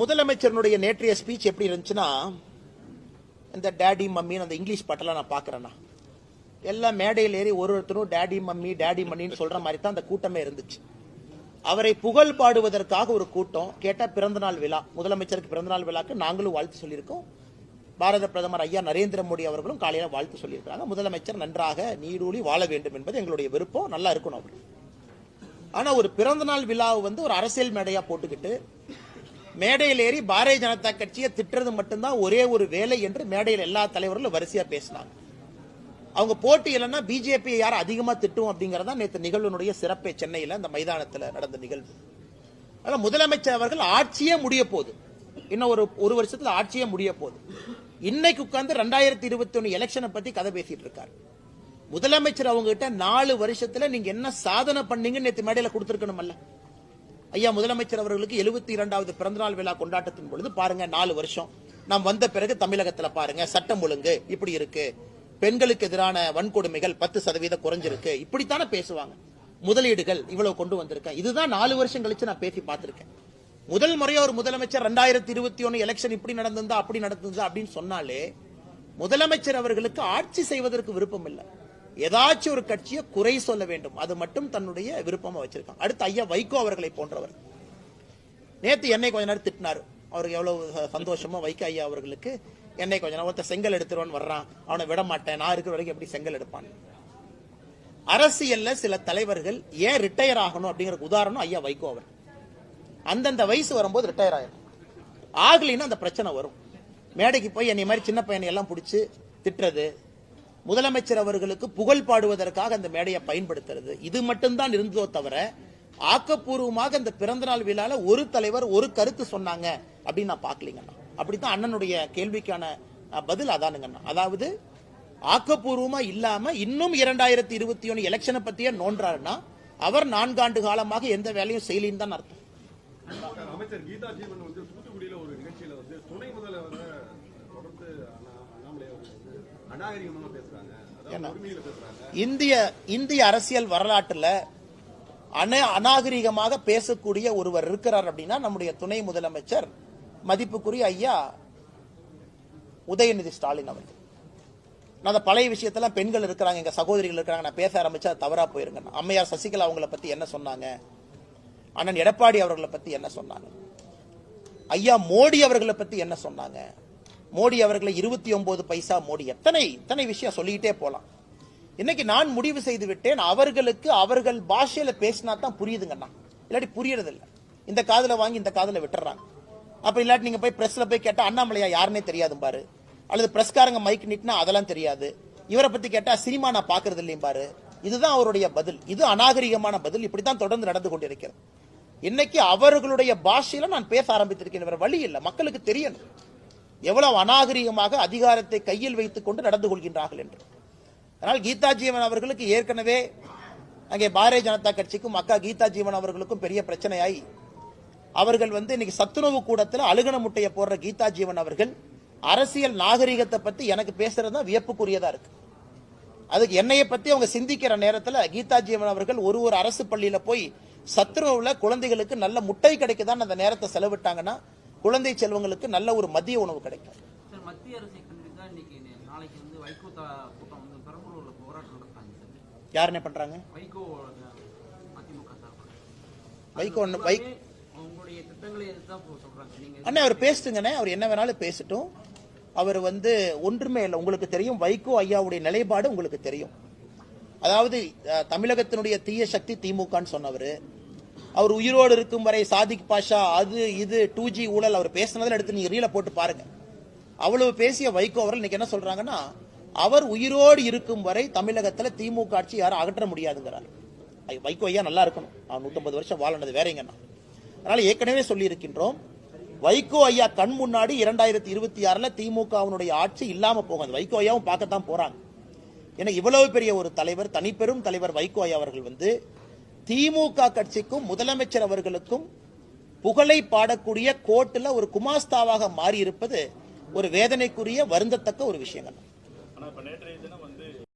முதலமைச்சருடைய நேற்றைய ஸ்பீச் எப்படி இருந்துச்சுன்னா இந்த டேடி மம்மின்னு அந்த இங்கிலீஷ் பாட்டெல்லாம் நான் பார்க்குறேன்னா எல்லாம் மேடையில் ஏறி ஒரு ஒருத்தரும் டேடி மம்மி டேடி மம்மின்னு சொல்கிற மாதிரி தான் அந்த கூட்டமே இருந்துச்சு. அவரை புகழ் பாடுவதற்காக ஒரு கூட்டம் கேட்டால் பிறந்தநாள் விழா. முதலமைச்சருக்கு பிறந்தநாள் விழாக்கு நாங்களும் வாழ்த்து சொல்லியிருக்கோம். பாரத பிரதமர் ஐயா நரேந்திர மோடி அவர்களும் காலையில் வாழ்த்து சொல்லியிருக்காங்க முதலமைச்சர் நன்றாக நீடூழி வாழ வேண்டும் என்பது எங்களுடைய விருப்பம். நல்லா இருக்கணும் அவர் ஆனால் ஒரு பிறந்தநாள் விழாவை வந்து ஒரு அரசியல் மேடையாக போட்டுக்கிட்டு மேடையில் ஏறி பாரதிய ஜனதா கட்சியை திட்டுறது மட்டும்தான் ஒரே ஒரு வேலை என்று மேடையில் எல்லா தலைவர்களும் வரிசையா பேசினாங்க. அவங்க போட்டி இல்லைன்னா பிஜேபி யார் அதிகமா திட்டும் அப்படிங்கறதா நேற்று நிகழ்வுனுடைய சிறப்பே சென்னையில அந்த மைதானத்துல நடந்த நிகழ்வு. அதனால முதலமைச்சர் அவர்கள் ஆட்சியே முடிய போகுது. இன்னும் ஒரு ஒரு வருஷத்துல ஆட்சியே முடிய போகுது. இன்னைக்கு உட்கார்ந்து ரெண்டாயிரத்தி இருபத்தி ஒன்னு எலெக்ஷனை பத்தி கதை பேசிட்டு இருக்காரு. முதலமைச்சர் அவங்க கிட்ட நாலு வருஷத்துல நீங்க என்ன சாதனை பண்ணீங்கன்னு நேற்று மேடையில கொடுத்திருக்கணும்ல ஐயா முதலமைச்சர் அவர்களுக்கு எழுபத்தி இரண்டாவது பிறந்தநாள் விழா கொண்டாட்டத்தின் பொழுது பாருங்க நாலு வருஷம். நாம் வந்த பிறகு தமிழகத்துல பாருங்க சட்டம் ஒழுங்கு இப்படி இருக்கு. பெண்களுக்கு எதிரான வன்கொடுமைகள் பத்து சதவீதம் குறைஞ்சிருக்கு. இப்படித்தானே பேசுவாங்க. முதலீடுகள் இவ்வளவு கொண்டு வந்திருக்கேன். இதுதான் நாலு வருஷம் கழிச்சு நான் பேசி பார்த்திருக்கேன். முதல் முறையா ஒரு முதலமைச்சர் ரெண்டாயிரத்தி இருபத்தி ஒன்னு எலெக்ஷன் இப்படி நடந்திருந்தா அப்படி நடந்திருந்தா அப்படின்னு சொன்னாலே முதலமைச்சர் அவர்களுக்கு ஆட்சி செய்வதற்கு விருப்பம் இல்லை. ஏதாச்சும் ஒரு கட்சியை குறை சொல்ல வேண்டும். அது மட்டும் தன்னுடைய விருப்பமா வச்சிருக்காங்க. அடுத்து ஐயா வைகோ அவர்களை போன்றவர். நேத்து என்னை கொஞ்ச நேரம் திட்டினாரு. அவருக்கு எவ்வளவு சந்தோஷமா சந்தோஷமோ வைகோ ஐயா அவர்களுக்கு என்னை கொஞ்ச நேரம் ஒருத்தன் செங்கல் எடுத்துருவான்னு வர்றான். அவனை விட மாட்டேன். நான் இருக்கிற வரைக்கும் எப்படி செங்கல் எடுப்பான்? அரசியல்ல சில தலைவர்கள் ஏன் ரிட்டையர் ஆகணும் அப்படிங்கிற உதாரணம் ஐயா வைகோ அவர். அந்தந்த வயசு வரும்போது ரிட்டையர் ஆயிடும் ஆகலைன்னா அந்த பிரச்சனை வரும். மேடைக்கு போய் என்னை மாதிரி சின்ன பையனை எல்லாம் பிடிச்சி திட்டுறது முதலமைச்சர் அவர்களுக்கு புகழ் பாடுவதற்காக அந்த மேடையை பயன்படுத்துறது. இது மட்டும்தான் இருந்ததோ தவிர ஆக்கப்பூர்வமாக இந்த பிறந்தநாள் விழால ஒரு தலைவர் ஒரு கருத்து சொன்னாங்க அப்படின்னு நான் பார்க்கலீங்கண்ணா அப்படித்தான் அண்ணனுடைய கேள்விக்கான பதில் அதானுங்கண்ணா அதாவது ஆக்கப்பூர்வமா இல்லாம இன்னும் இரண்டாயிரத்தி இருபத்தி ஒன்னு எலெக்ஷனை பத்தியே நோன்றாருன்னா அவர் நான்காண்டு காலமாக எந்த வேலையும் செய்யலின்னு தான் அர்த்தம் அமைச்சர் கீதா ஜீவன் வந்து தூத்துக்குடியில ஒரு நிகழ்ச்சியில வந்து துணை முதல்வரை தொடர்ந்து அண்ணா- அண்ணாமலை அவர்கள் வந்து அநாகரிகமாக பேசுறாங்க அதாவது உரிமையில பேசுறாங்க இந்திய இந்திய அரசியல் வரலாற்றுல அன அநாகரிகமாக பேசக்கூடிய ஒருவர் இருக்கிறார் அப்படின்னா நம்முடைய துணை முதலமைச்சர் மதிப்புக்குரிய ஐயா உதயநிதி ஸ்டாலின் அவர்கள். நான் அந்த பழைய விஷயத்தெல்லாம் பெண்கள் இருக்கிறாங்க எங்க சகோதரிகள் இருக்கிறாங்க நான் பேச ஆரம்பிச்சா அது தவறா போயிருங்க. அம்மையார் சசிகலா அவங்கள பத்தி என்ன சொன்னாங்க? அண்ணன் எடப்பாடி அவர்களை பத்தி என்ன சொன்னாங்க? ஐயா மோடி அவர்களை பத்தி என்ன சொன்னாங்க? மோடி அவர்களை இருபத்தி ஒன்பது பைசா மோடி எத்தனை இத்தனை விஷயம் சொல்லிக்கிட்டே போலாம். இன்னைக்கு நான் முடிவு செய்து விட்டேன் அவர்களுக்கு அவர்கள் பாஷையில பேசினா தான் புரியுதுங்கண்ணா. இல்லாட்டி புரியறது இந்த காதுல வாங்கி இந்த காதல விட்டுறாங்க. அப்ப இல்லாட்டி நீங்க போய் பிரஸ்ல போய் கேட்டா அண்ணாமலையா யாருன்னே தெரியாது பாரு. அல்லது பிரஸ்காரங்க மைக் நிட்னா அதெல்லாம் தெரியாது. இவரை பத்தி கேட்டா சினிமா நான் பாக்குறது இல்லையும் பாரு. இதுதான் அவருடைய பதில். இது அநாகரிகமான பதில். இப்படித்தான் தொடர்ந்து நடந்து கொண்டிருக்கிறது. இன்னைக்கு அவர்களுடைய பாஷையில நான் பேச ஆரம்பித்திருக்கேன். வேற வழி இல்லை. மக்களுக்கு தெரியணும். எவ்வளவு அநாகரிகமாக அதிகாரத்தை கையில் வைத்துக் கொண்டு நடந்து கொள்கின்றார்கள் என்று. அதனால் கீதா ஜீவன் அவர்களுக்கு ஏற்கனவே அங்கே பாரதிய ஜனதா கட்சிக்கும் அக்கா கீதா ஜீவன் அவர்களுக்கும் பெரிய பிரச்சனையாய் அவர்கள் வந்து இன்னைக்கு சத்துணவு கூடத்தில் அழுகன முட்டையை போடுற கீதா ஜீவன் அவர்கள் அரசியல் நாகரிகத்தை பத்தி எனக்கு பேசுறது தான் வியப்புக்குரியதா இருக்கு. அதுக்கு என்னைய பத்தி அவங்க சிந்திக்கிற நேரத்தில் கீதா ஜீவன் அவர்கள் ஒரு ஒரு அரசு பள்ளியில போய் சத்துணவுல குழந்தைகளுக்கு நல்ல முட்டை கிடைக்குதான்னு அந்த நேரத்தை செலவிட்டாங்கன்னா குழந்தை செல்வங்களுக்கு நல்ல ஒரு மதிய உணவு கிடைக்கும். யார் என்ன பண்றாங்க? வைகோ வைகோ அண்ணே அவர் பேசுட்டுங்கண்ணே அவர் என்ன வேணாலும் பேசட்டும். அவர் வந்து ஒன்றுமே இல்லை உங்களுக்கு தெரியும் வைகோ ஐயாவுடைய நிலைப்பாடு உங்களுக்கு தெரியும். அதாவது தமிழகத்தினுடைய தீய சக்தி திமுகன்னு சொன்னவர். அவர் உயிரோடு இருக்கும் வரை சாதிக் பாஷா அது இது டூ ஜி ஊழல் அவர் பேசினதில் எடுத்து நீங்க ரீல போட்டு பாருங்க. அவ்வளவு பேசிய வைகோ அவர்கள் இன்னைக்கு என்ன சொல்றாங்கன்னா அவர் உயிரோடு இருக்கும் வரை தமிழகத்துல திமுக ஆட்சி யாரும் அகற்ற முடியாதுங்கிறார். வைகோ ஐயா நல்லா இருக்கணும். அவர் நூத்தம்பது வருஷம் வாழனது வேறங்கண்ணா அதனால ஏற்கனவே சொல்லி இருக்கின்றோம் வைகோ ஐயா கண் முன்னாடி இரண்டாயிரத்தி இருபத்தி ஆறுல திமுகவினுடைய ஆட்சி இல்லாம போகும் வைகோ ஐயாவும் பார்க்கத்தான் போறாங்க. ஏன்னா இவ்வளவு பெரிய ஒரு தலைவர் தனிப்பெரும் தலைவர் வைகோ ஐயா அவர்கள் வந்து திமுக கட்சிக்கும் முதலமைச்சர் அவர்களுக்கும் புகழை பாடக்கூடிய கோர்ட்டில் ஒரு குமாஸ்தாவாக மாறியிருப்பது ஒரு வேதனைக்குரிய வருந்தத்தக்க ஒரு விஷயங்கள்.